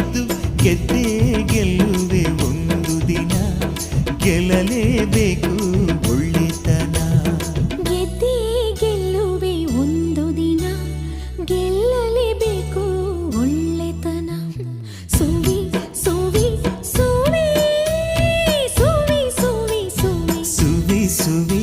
ಇತ್ತು ಗೆದ್ದೇ ಗೆಲ್ಲುವೆ ಒಂದು ದಿನ. ಗೆಲ್ಲಲೇಬೇಕು ಒಳ್ಳೆತನ. ಗೆದ್ದೇ ಗೆಲ್ಲುವೆ ಒಂದು ದಿನ. ಗೆಲ್ಲಲೇಬೇಕು ಒಳ್ಳೆತನ. ಸೋವಿ ಸೋವಿ ಸೋವಿ ಸೋವಿ ಸೋವಿ ಸೋವಿ. ಸುವಿ ಸುವಿ